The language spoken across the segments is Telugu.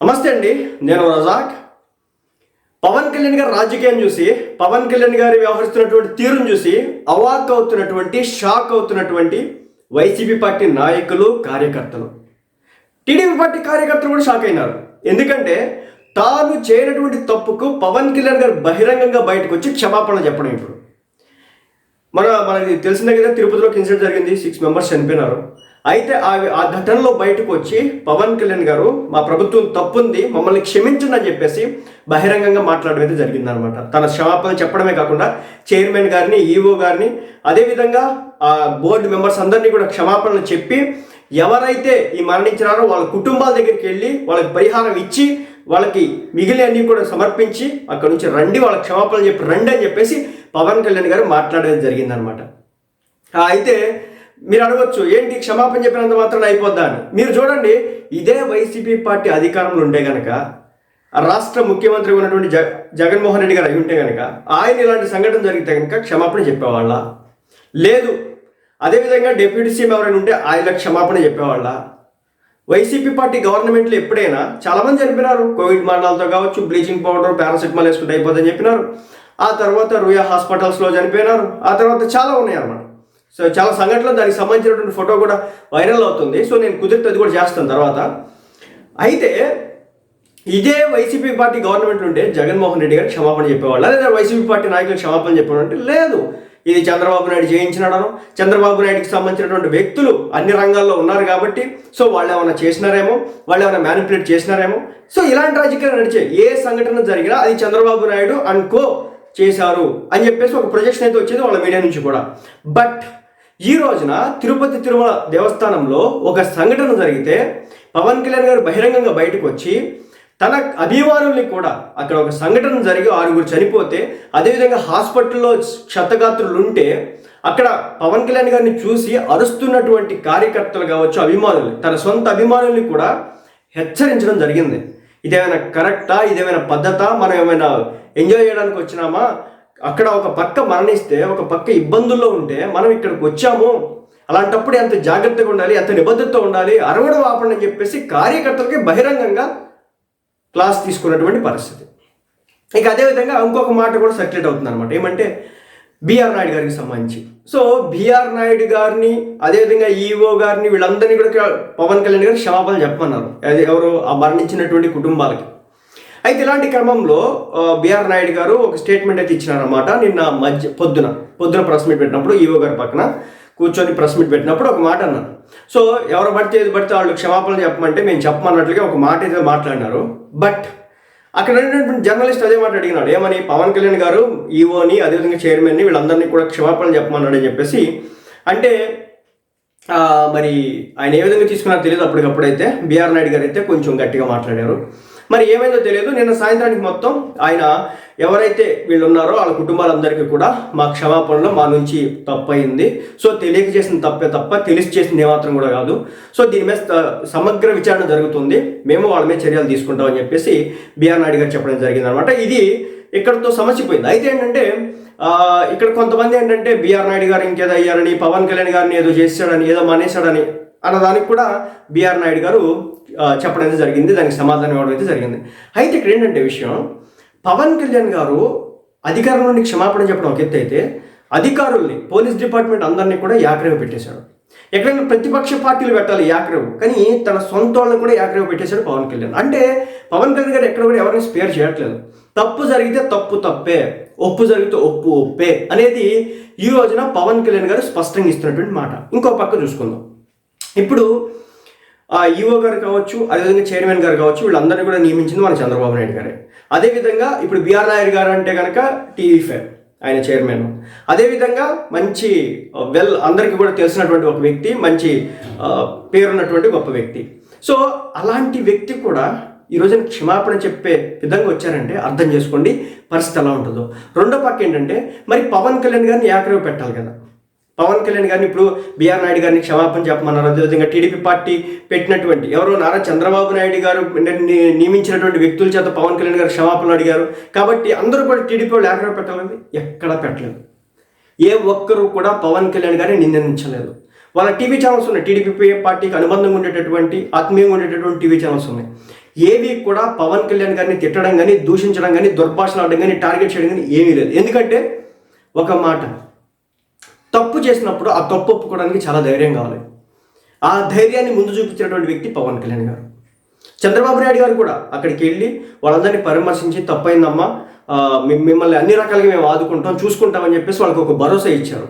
నమస్తే అండి నేను రజాక్. పవన్ కళ్యాణ్ గారి రాజకీయం చూసి పవన్ కళ్యాణ్ గారి వ్యవహరిస్తున్నటువంటి తీరును చూసి అవాక్ అవుతున్నటువంటి షాక్ అవుతున్నటువంటి వైసీపీ పార్టీ నాయకులు కార్యకర్తలు. టీడీపీ పార్టీ కార్యకర్తలు కూడా షాక్ అయినారు. ఎందుకంటే తాను చేయనటువంటి తప్పుకు పవన్ కళ్యాణ్ గారు బహిరంగంగా బయటకు వచ్చి క్షమాపణ చెప్పడం ఇప్పుడు. మన మనకి తెలిసిన కదా తిరుపతిలో ఇన్సిడెంట్ జరిగింది సిక్స్ మెంబర్స్ చనిపోయినారు. అయితే ఆ ఆ ఘటనలో బయటకు వచ్చి పవన్ కళ్యాణ్ గారు మా ప్రభుత్వం తప్పుంది మమ్మల్ని క్షమించండి అని చెప్పేసి బహిరంగంగా మాట్లాడడం అయితే జరిగిందనమాట తన క్షమాపణ చెప్పడమే కాకుండా చైర్మన్ గారిని ఈఓ గారిని అదేవిధంగా ఆ బోర్డు మెంబర్స్ అందరినీ కూడా క్షమాపణలు చెప్పి ఎవరైతే ఈ మరణించినారో వాళ్ళ కుటుంబాల దగ్గరికి వెళ్ళి వాళ్ళకి పరిహారం ఇచ్చి వాళ్ళకి మిగిలిన కూడా సమర్పించి అక్కడ నుంచి రండి వాళ్ళ క్షమాపణలు చెప్పి రండి అని చెప్పేసి పవన్ కళ్యాణ్ గారు మాట్లాడేది జరిగిందనమాట అయితే మీరు అడగచ్చు ఏంటి క్షమాపణ చెప్పినంత మాత్రం అయిపోద్దా అని. మీరు చూడండి ఇదే వైసీపీ పార్టీ అధికారంలో ఉంటే గనక రాష్ట్ర ముఖ్యమంత్రి ఉన్నటువంటి జగ జగన్మోహన్ రెడ్డి గారు అయి ఉంటే కనుక ఆయన ఇలాంటి సంఘటన జరిగితే కనుక క్షమాపణ చెప్పేవాళ్ళ? లేదు. అదేవిధంగా డిప్యూటీ సీఎం ఎవరైనా ఉంటే ఆయన క్షమాపణ చెప్పేవాళ్ళ? వైసీపీ పార్టీ గవర్నమెంట్లో ఎప్పుడైనా చాలామంది చనిపోయినారు కోవిడ్ మరణాలతో కావచ్చు బ్లీచింగ్ పౌడర్ పారాసిటమాల్ వేసుకుంటే అయిపోతుందని చెప్పినారు. ఆ తర్వాత రుయా హాస్పిటల్స్లో చనిపోయినారు. ఆ తర్వాత చాలా ఉన్నాయి అన్నమాట సో చాలా సంఘటనలు దానికి సంబంధించినటువంటి ఫోటో కూడా వైరల్ అవుతుంది. సో నేను కుదిరితే అది కూడా చేస్తాను తర్వాత. అయితే ఇదే వైసీపీ పార్టీ గవర్నమెంట్ ఉంటే జగన్మోహన్ రెడ్డి గారు క్షమాపణ చెప్పేవాళ్ళు. లేదా వైసీపీ పార్టీ నాయకులు క్షమాపణ చెప్పేవాళ్ళు అంటే లేదు. ఇది చంద్రబాబు నాయుడు చేయించినడను చంద్రబాబు నాయుడుకి సంబంధించినటువంటి వ్యక్తులు అన్ని రంగాల్లో ఉన్నారు కాబట్టి సో వాళ్ళు ఏమైనా చేసినారేమో వాళ్ళు ఏమైనా మ్యానిపులేట్ చేసినారేమో. సో ఇలాంటి రాజకీయాలు నడిచే ఏ సంఘటన జరిగినా అది చంద్రబాబు నాయుడు అనుకో చేశారు అని చెప్పేసి ఒక ప్రొజెక్షన్ అయితే వచ్చేది వాళ్ళ మీడియా నుంచి కూడా. బట్ ఈ రోజున తిరుపతి తిరుమల దేవస్థానంలో ఒక సంఘటన జరిగితే పవన్ కళ్యాణ్ గారు బహిరంగంగా బయటకు వచ్చి తన అభిమానుల్ని కూడా అక్కడ ఒక సంఘటన జరిగి ఆరుగురు చనిపోతే అదేవిధంగా హాస్పిటల్లో క్షతగాత్రులు ఉంటే అక్కడ పవన్ కళ్యాణ్ గారిని చూసి అరుస్తున్నటువంటి కార్యకర్తలు కావచ్చు అభిమానులు తన సొంత అభిమానుల్ని కూడా హెచ్చరించడం జరిగింది. ఇదేమైనా కరెక్టా? ఇదేమైనా పద్ధత? మనం ఏమైనా ఎంజాయ్ చేయడానికి వచ్చినామా? అక్కడ ఒక పక్క మరణిస్తే ఒక పక్క ఇబ్బందుల్లో ఉంటే మనం ఇక్కడికి వచ్చాము. అలాంటప్పుడు ఎంత జాగ్రత్తగా ఉండాలి ఎంత నిబద్ధతతో ఉండాలి అరవడం ఆపండి అని చెప్పేసి కార్యకర్తలకి బహిరంగంగా క్లాస్ తీసుకున్నటువంటి పరిస్థితి. ఇక అదేవిధంగా ఇంకొక మాట కూడా సర్క్యులేట్ అవుతుంది అనమాట ఏమంటే బీఆర్ నాయుడు గారికి సంబంధించి. సో బీఆర్ నాయుడు గారిని అదేవిధంగా ఈఓ గారిని వీళ్ళందరినీ కూడా పవన్ కళ్యాణ్ గారు క్షమాపణ చెప్పమన్నారు. అది ఎవరు ఆ మరణించినటువంటి కుటుంబాలకి. అయితే ఇలాంటి క్రమంలో బిఆర్ బీఆర్ నాయుడు గారు ఒక స్టేట్మెంట్ అయితే ఇచ్చినారన్నమాట. నిన్న మధ్య పొద్దున పొద్దున ప్రెస్ మీట్ పెట్టినప్పుడు ఈవో గారి పక్కన కూర్చొని ప్రెస్ మీట్ పెట్టినప్పుడు ఒక మాట అన్నారు. సో ఎవరు పడితే ఏది పడితే వాళ్ళు క్షమాపణలు చెప్పమంటే మేము చెప్పమన్నట్లుగా ఒక మాట ఏదో మాట్లాడినారు. బట్ అక్కడ ఉన్నటువంటి జర్నలిస్ట్ అదే మాట అడిగినాడు. ఏమని? పవన్ కళ్యాణ్ గారు ఈఓని అదేవిధంగా చైర్మన్ని వీళ్ళందరినీ కూడా క్షమాపణలు చెప్పమన్నాడు అని చెప్పేసి అంటే మరి ఆయన ఏ విధంగా తీసుకున్నారో తెలియదు అప్పటికప్పుడైతే. బీఆర్ నాయుడు గారు అయితే కొంచెం గట్టిగా మాట్లాడారు. మరి ఏమైందో తెలియదు. నిన్న సాయంత్రానికి మొత్తం ఆయన ఎవరైతే వీళ్ళు ఉన్నారో వాళ్ళ కుటుంబాలందరికీ కూడా మా క్షమాపణలో మా నుంచి తప్పయింది. సో తెలియక చేసిన తప్పే తప్ప తెలిసి చేసింది ఏమాత్రం కూడా కాదు. సో దీని మీద సమగ్ర విచారణ జరుగుతుంది. మేము వాళ్ళ మీద చర్యలు తీసుకుంటామని చెప్పేసి బీఆర్ నాయుడు గారు చెప్పడం జరిగింది అనమాట ఇది ఇక్కడతో సమస్య పోయింది అయితే ఏంటంటే ఇక్కడ కొంతమంది ఏంటంటే బీఆర్ నాయుడు గారు ఇంకేదో అయ్యారని పవన్ కళ్యాణ్ గారిని ఏదో చేశాడని ఏదో మానేశాడని అన్నదానికి కూడా బీఆర్ నాయుడు గారు చెప్పడం అయితే జరిగింది. దానికి సమాధానం ఇవ్వడం అయితే జరిగింది. అయితే ఇక్కడ ఏంటంటే విషయం పవన్ కళ్యాణ్ గారు అధికారం నుండి క్షమాపణ చెప్పడం ఒక ఎత్తు అయితే అధికారుల్ని పోలీస్ డిపార్ట్మెంట్ అందరినీ కూడా యాక్రేవ్ పెట్టేశాడు. ఎక్కడైనా ప్రతిపక్ష పార్టీలు పెట్టాలి యాక్రేవ్ కానీ తన సొంత వాళ్ళని కూడా యాక్రేవ్ పెట్టేశాడు పవన్ కళ్యాణ్. అంటే పవన్ కళ్యాణ్ గారు ఎక్కడ కూడా ఎవరిని స్పేర్ చేయట్లేదు. తప్పు జరిగితే తప్పు తప్పే ఒప్పు జరిగితే ఒప్పు ఒప్పే అనేది ఈ రోజున పవన్ కళ్యాణ్ గారు స్పష్టంగా ఇస్తున్నటువంటి మాట. ఇంకో పక్క చూసుకుందాం. ఇప్పుడు ఆ ఈఓ గారు కావచ్చు అదేవిధంగా చైర్మన్ గారు కావచ్చు వీళ్ళందరినీ కూడా నియమించింది మన చంద్రబాబు నాయుడు గారే. అదేవిధంగా ఇప్పుడు బీఆర్ నాయుడు గారు అంటే కనుక టీవీ ఫైవ్ ఆయన చైర్మన్. అదేవిధంగా మంచి వెల్ అందరికీ కూడా తెలిసినటువంటి ఒక వ్యక్తి మంచి పేరున్నటువంటి గొప్ప వ్యక్తి. సో అలాంటి వ్యక్తి కూడా ఈ రోజున క్షమాపణ చెప్పే విధంగా వచ్చారంటే అర్థం చేసుకోండి పరిస్థితి ఎలా ఉంటుందో. రెండో పక్క ఏంటంటే మరి పవన్ కళ్యాణ్ గారిని ఏకరవ పెట్టాలి కదా. పవన్ కళ్యాణ్ గారిని ఇప్పుడు బీఆర్ నాయుడు గారిని క్షమాపణ చెప్పమన్నారు. అదేవిధంగా టీడీపీ పార్టీ పెట్టినటువంటి ఎవరో నారా చంద్రబాబు నాయుడు గారు నియమించినటువంటి వ్యక్తుల చేత పవన్ కళ్యాణ్ గారు క్షమాపణలు అడిగారు. కాబట్టి అందరూ కూడా టీడీపీ వాళ్ళు ఎక్కడ పెట్టాలని ఎక్కడా పెట్టలేదు. ఏ ఒక్కరూ కూడా పవన్ కళ్యాణ్ గారిని నిందించలేదు. వాళ్ళ టీవీ ఛానల్స్ ఉన్నాయి. టీడీపీ పార్టీకి అనుబంధంగా ఉండేటటువంటి ఆత్మీయంగా ఉండేటటువంటి టీవీ ఛానల్స్ ఉన్నాయి. ఏవి కూడా పవన్ కళ్యాణ్ గారిని తిట్టడం కానీ దూషించడం కానీ దుర్భాషలు ఆడడం కానీ టార్గెట్ చేయడం కానీ ఏమీ లేదు. ఎందుకంటే ఒక మాట తప్పు చేసినప్పుడు ఆ తప్పు ఒప్పుకోవడానికి చాలా ధైర్యం కావాలి. ఆ ధైర్యాన్ని ముందు చూపించినటువంటి వ్యక్తి పవన్ కళ్యాణ్ గారు. చంద్రబాబు నాయుడు గారు కూడా అక్కడికి వెళ్ళి వాళ్ళందరినీ పరామర్శించి తప్పైందమ్మా మిమ్మల్ని అన్ని రకాలుగా మేము ఆదుకుంటాం చూసుకుంటామని చెప్పేసి వాళ్ళకి ఒక భరోసా ఇచ్చారు.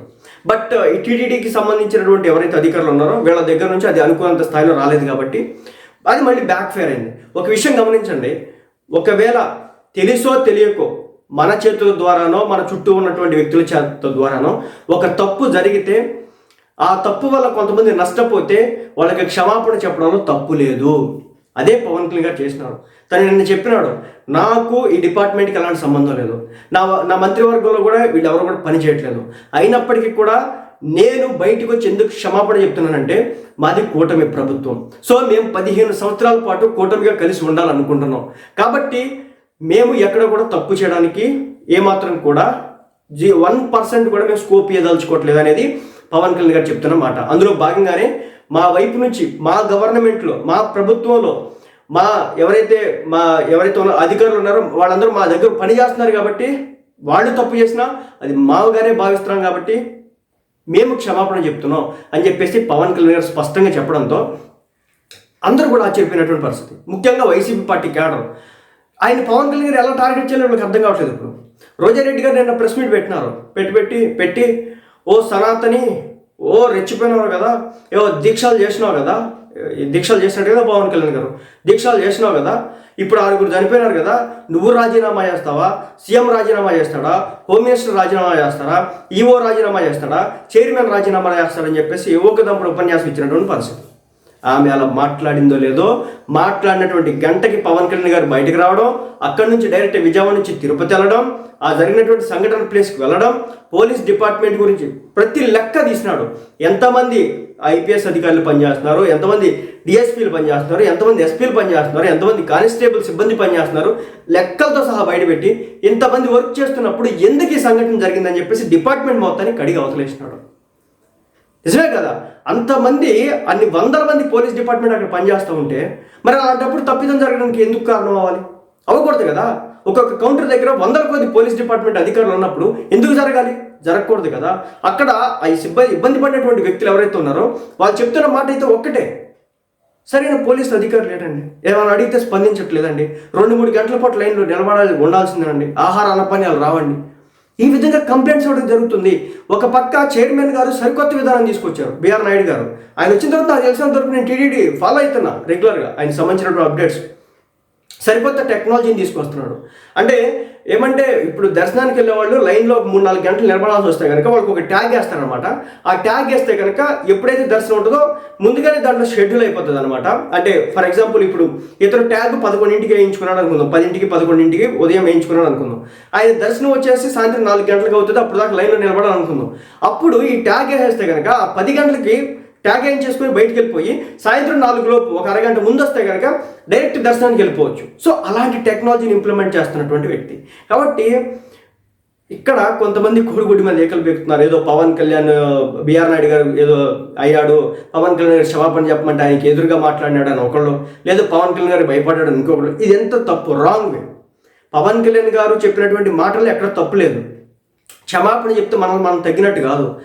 బట్ ఈ టీటీడీకి సంబంధించినటువంటి ఎవరైతే అధికారులు ఉన్నారో వీళ్ళ దగ్గర నుంచి అది అనుకున్నంత స్థాయిలో రాలేదు కాబట్టి అది మళ్ళీ బ్యాక్ ఫేర్ అయింది. ఒక విషయం గమనించండి. ఒకవేళ తెలుసో తెలియకో మన చేతుల ద్వారానో మన చుట్టూ ఉన్నటువంటి వ్యక్తుల చేత ద్వారానో ఒక తప్పు జరిగితే ఆ తప్పు వల్ల కొంతమంది నష్టపోతే వాళ్ళకి క్షమాపణ చెప్పడంలో తప్పు లేదు. అదే పవన్ కళ్యాణ్ గారు చేసినాడు. తను నిన్న చెప్పినాడు నాకు ఈ డిపార్ట్మెంట్కి ఎలాంటి సంబంధం లేదు. నా నా మంత్రివర్గంలో కూడా వీళ్ళు ఎవరు కూడా పని చేయట్లేదు. అయినప్పటికీ కూడా నేను బయటకు వచ్చి ఎందుకు క్షమాపణ చెప్తున్నానంటే మాది కూటమి ప్రభుత్వం. సో మేము పదిహేను సంవత్సరాల పాటు కూటమిగా కలిసి ఉండాలనుకుంటున్నాం. కాబట్టి మేము ఎక్కడ కూడా తప్పు చేయడానికి ఏమాత్రం కూడా జీ వన్ పర్సెంట్ కూడా మేము స్కోప్ ఇవ్వదలుచుకోవట్లేదు అనేది పవన్ కళ్యాణ్ గారు చెప్తున్నమాట అందులో భాగంగానే మా వైపు నుంచి మా గవర్నమెంట్లో మా ప్రభుత్వంలో మా ఎవరైతే మా ఎవరైతే ఉన్న అధికారులు ఉన్నారో వాళ్ళందరూ మా దగ్గర పని చేస్తున్నారు కాబట్టి వాళ్ళు తప్పు చేసినా అది మావుగానే భావిస్తున్నాం కాబట్టి మేము క్షమాపణ చెప్తున్నాం అని చెప్పేసి పవన్ కళ్యాణ్ గారు స్పష్టంగా చెప్పడంతో అందరూ కూడా ఆశ్చర్యపోయినటువంటి పరిస్థితి. ముఖ్యంగా వైసీపీ పార్టీ కేడర్ ఆయన పవన్ కళ్యాణ్ గారు ఎలా టార్గెట్ చేయాలో వాళ్ళకి అర్థం కావట్లేదు ఇప్పుడు. రోజారెడ్డి గారు నిన్న ప్రెస్ మీట్ పెట్టినారు. పెట్టి పెట్టి పెట్టి ఓ సనాతని ఓ రెచ్చిపోయినావు కదా ఏవో దీక్షలు చేసినావు కదా దీక్షలు చేసినట్టు కదా పవన్ కళ్యాణ్ గారు. దీక్షలు చేసినావు కదా ఇప్పుడు ఆరుగురు చనిపోయినారు కదా నువ్వు రాజీనామా చేస్తావా? సీఎం రాజీనామా చేస్తాడా? హోమ్ మినిస్టర్ రాజీనామా చేస్తాడా ఈఓ రాజీనామా చేస్తాడా? చైర్మన్ రాజీనామా చేస్తాడని చెప్పేసి దంపుడు ఉపన్యాసం ఇచ్చినటువంటి పరిస్థితి. ఆమె అలా మాట్లాడిందో లేదో మాట్లాడినటువంటి గంటకి పవన్ కళ్యాణ్ గారు బయటకు రావడం అక్కడి నుంచి డైరెక్ట్ విజయవాడ నుంచి తిరుపతి వెళ్ళడం ఆ జరిగినటువంటి సంఘటన ప్లేస్కి వెళ్ళడం పోలీస్ డిపార్ట్మెంట్ గురించి ప్రతి లెక్క తీసినాడు. ఎంతమంది ఐపీఎస్ అధికారులు పనిచేస్తున్నారు ఎంతమంది డిఎస్పీలు పనిచేస్తున్నారు ఎంతమంది ఎస్పీలు పనిచేస్తున్నారు ఎంతమంది కానిస్టేబుల్ సిబ్బంది పనిచేస్తున్నారు లెక్కలతో సహా బయటపెట్టి ఇంతమంది వర్క్ చేస్తున్నప్పుడు ఎందుకు ఈ సంఘటన జరిగిందని చెప్పేసి డిపార్ట్మెంట్ మొత్తాన్ని కడిగి అవతలేసినాడు. నిజమే కదా? అంతమంది అన్ని వందల మంది పోలీస్ డిపార్ట్మెంట్ అక్కడ పనిచేస్తూ ఉంటే మరి అలాంటప్పుడు తప్పిదం జరగడానికి ఎందుకు కారణం అవ్వాలి? అవ్వకూడదు కదా. ఒక్కొక్క కౌంటర్ దగ్గర వందల కొద్ది పోలీస్ డిపార్ట్మెంట్ అధికారులు ఉన్నప్పుడు ఎందుకు జరగాలి? జరగకూడదు కదా. అక్కడ ఆ సిబ్బంది ఇబ్బంది పడినటువంటి వ్యక్తులు ఎవరైతే ఉన్నారో వాళ్ళు చెప్తున్న మాట అయితే ఒక్కటే. సరైన పోలీసు అధికారులు లేడండి. ఏమైనా అడిగితే స్పందించట్లేదండి. రెండు మూడు గంటల పాటు లైన్లో నిలబడాలి ఉండాల్సిందేనండి. ఆహార అన్నపానీయాలు రావండి. ఈ విధంగా కంప్లైంట్స్ ఇవ్వడం జరుగుతుంది. ఒక పక్క చైర్మన్ గారు సరికొత్త విధానం తీసుకొచ్చారు బిఆర్ నాయుడు గారు. ఆయన వచ్చిన తర్వాత నాకు తెలిసినంత వరకు నేను టీడీడీ ఫాలో అవుతున్నా రెగ్యులర్గా ఆయన సంబంధించినటువంటి అప్డేట్స్ సరికొత్త టెక్నాలజీని తీసుకొస్తున్నాడు. అంటే ఏమంటే ఇప్పుడు దర్శనానికి వెళ్ళే వాళ్ళు లైన్లో మూడు నాలుగు గంటలు నిలబడాల్సి వస్తే కనుక వాళ్ళకి ఒక ట్యాగ్ వేస్తారనమాట ఆ ట్యాగ్ వేస్తే కనుక ఎప్పుడైతే దర్శనం ఉంటుందో ముందుగానే దాంట్లో షెడ్యూల్ అయిపోతుంది అనమాట అంటే ఫర్ ఎగ్జాంపుల్ ఇప్పుడు ఇతను ట్యాగ్ పదకొండింటికి వేయించుకున్నాడు అనుకుందాం పదింటికి పదకొండింటికి ఉదయం వేయించుకున్నాడు అనుకుందాం. ఆయన దర్శనం వచ్చేసి సాయంత్రం నాలుగు గంటలకు అవుతుంది అప్పుడు దాకా లైన్లో నిలబడాలనుకుందాం. అప్పుడు ఈ ట్యాగ్ వేసేస్తే కనుక ఆ పది గంటలకి ట్యాగ్ ఏం చేసుకుని బయటికి వెళ్ళిపోయి సాయంత్రం నాలుగు లోపు ఒక అరగంట ముందు వస్తే కనుక డైరెక్ట్ దర్శనానికి వెళ్ళిపోవచ్చు. సో అలాంటి టెక్నాలజీని ఇంప్లిమెంట్ చేస్తున్నటువంటి వ్యక్తి. కాబట్టి ఇక్కడ కొంతమంది కోడిగుడి మీద ఏకలు పెడుతున్నారు ఏదో పవన్ కళ్యాణ్ బీఆర్ నాయుడు గారు ఏదో అయ్యాడు. పవన్ కళ్యాణ్ గారు క్షమాపణ చెప్పమంటే ఆయనకి ఎదురుగా మాట్లాడినాడు అని ఒకళ్ళు. లేదు పవన్ కళ్యాణ్ గారు భయపడ్డాడు అని ఇంకొకళ్ళు. ఇది ఎంత తప్పు? Wrong way. పవన్ కళ్యాణ్ గారు చెప్పినటువంటి మాటలు ఎక్కడ తప్పు లేదు. క్షమాపణ చెప్తే మనల్ని మనం తగ్గినట్టు కాదు.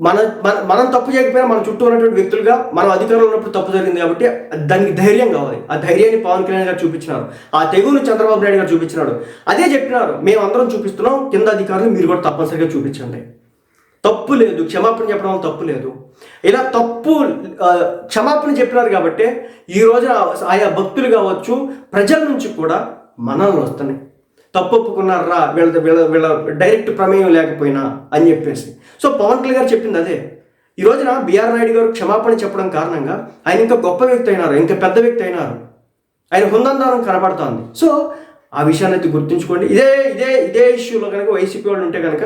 మన మన మనం తప్పు చేయకపోయినా మన చుట్టూ ఉన్నటువంటి వ్యక్తులుగా మనం అధికారంలో ఉన్నప్పుడు తప్పు జరిగింది కాబట్టి దానికి ధైర్యం కావాలి. ఆ ధైర్యాన్ని పవన్ కళ్యాణ్ గారు చూపించినారు. ఆ తెగును చంద్రబాబు నాయుడు గారు చూపించినాడు. అదే చెప్పినారు. మేము అందరం చూపిస్తున్నాం కింద అధికారులు మీరు కూడా తప్పనిసరిగా చూపించండి. తప్పు లేదు. క్షమాపణ చెప్పడం వల్ల తప్పు లేదు. ఇలా తప్పు క్షమాపణ చెప్పినారు కాబట్టి ఈ రోజున ఆయా భక్తులు కావచ్చు ప్రజల నుంచి కూడా మనల్ని వస్తున్నాయి తప్పొప్పుకున్నారా? వీళ్ళ వీళ్ళ వీళ్ళ డైరెక్ట్ ప్రమేయం లేకపోయినా అని చెప్పేసి. సో పవన్ కళ్యాణ్ గారు చెప్పింది అదే. ఈ రోజున బీఆర్ నాయుడు గారు క్షమాపణ చెప్పడం కారణంగా ఆయన ఇంకా గొప్ప వ్యక్తి అయినారు ఇంకా పెద్ద వ్యక్తి అయినారు. ఆయన హుందందానం కనబడుతోంది. సో ఆ విషయాన్ని అయితే గుర్తుంచుకోండి. ఇదే ఇదే ఇదే ఇష్యూలో కనుక వైసీపీ వాళ్ళు ఉంటే కనుక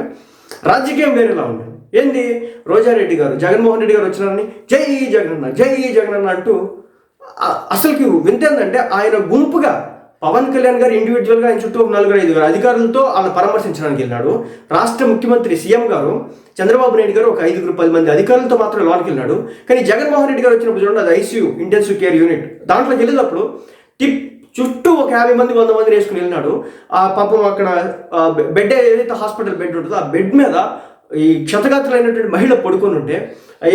రాజకీయం వేరేలా ఉండదు. ఏంది? రోజారెడ్డి గారు జగన్మోహన్ రెడ్డి గారు వచ్చినారని జై జగనన్న జై జగనన్న అంటూ అసలుకి వింతేందంటే ఆయన గుంపుగా పవన్ కళ్యాణ్ గారు ఇండివిజువల్గా ఆయన చుట్టూ ఒక నలుగురు ఐదుగురు అధికారులతో వాళ్ళని పరామర్శించడానికి వెళ్ళినాడు. రాష్ట్ర ముఖ్యమంత్రి సీఎం గారు చంద్రబాబు నాయుడు గారు ఒక ఐదుగురు పది మంది అధికారులతో మాత్రం లోనికి వెళ్ళినాడు. కానీ జగన్మోహన్ రెడ్డి గారు వచ్చినప్పుడు చూడండి అది ఐసీయూ ఇంటెన్సివ్ కేర్ యూనిట్ దాంట్లోకి వెళ్ళినప్పుడు టిప్ చుట్టూ ఒక యాభై మంది వంద మంది వేసుకుని వెళ్ళినాడు. ఆ పాపం అక్కడ బెడ్ ఏదైతే హాస్పిటల్ బెడ్ ఉంటుందో ఆ బెడ్ మీద ఈ క్షతగాత్రులైనటువంటి మహిళ పడుకొని ఉంటే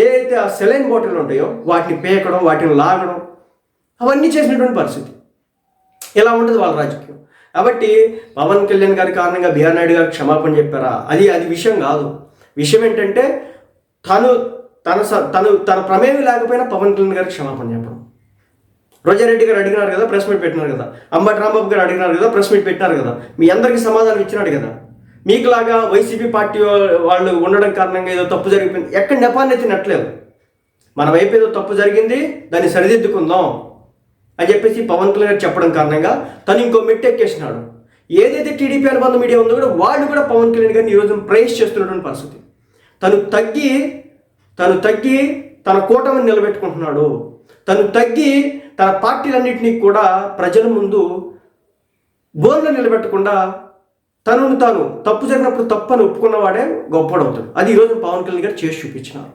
ఏదైతే ఆ సెలైన్ బాటిల్ ఉంటాయో వాటిని పేకడం వాటిని లాగడం అవన్నీ చేసినటువంటి పరిస్థితి. ఇలా ఉంటుంది వాళ్ళ రాజకీయం? కాబట్టి పవన్ కళ్యాణ్ గారి కారణంగా బిఆర్ నాయుడు గారు క్షమాపణ చెప్పారా? అది అది విషయం కాదు. విషయం ఏంటంటే తను తన స- తను తన ప్రమేయం లేకపోయినా పవన్ కళ్యాణ్ గారికి క్షమాపణ చెప్పడం. రోజారెడ్డి గారు అడిగినారు కదా ప్రెస్ మీట్ పెట్టినారు కదా. అంబటి రాంబాబు గారు అడిగినారు కదా ప్రెస్ మీట్ పెట్టినారు కదా. మీ అందరికీ సమాధానం ఇచ్చినాడు కదా. మీకులాగా వైసీపీ పార్టీ వాళ్ళు ఉండడం కారణంగా ఏదో తప్పు జరిగిపోయింది. ఎక్కడ నెపాన్ని తినట్లేదు మన వైపు ఏదో తప్పు జరిగింది దాన్ని సరిదిద్దుకుందాం. అని చెప్పేసి పవన్ కళ్యాణ్ గారు చెప్పడం కారణంగా తను ఇంకో మెట్టు ఎక్కేసినాడు ఏదైతే టీడీపీ అనుబంధ మీడియా ఉందో కూడా వాళ్ళు కూడా పవన్ కళ్యాణ్ గారిని ఈరోజు ప్రైస్ చేస్తున్నటువంటి పరిస్థితి. తను తగ్గి తను తగ్గి తన కూటమిని నిలబెట్టుకుంటున్నాడు. తను తగ్గి తన పార్టీలన్నింటినీ కూడా ప్రజల ముందు బోర్లు నిలబెట్టకుండా తనను తాను తప్పు జరిగినప్పుడు తప్పు అని ఒప్పుకున్నవాడే గొప్పడవుతాడు అది ఈరోజు పవన్ కళ్యాణ్ గారు చేసి చూపించినారు.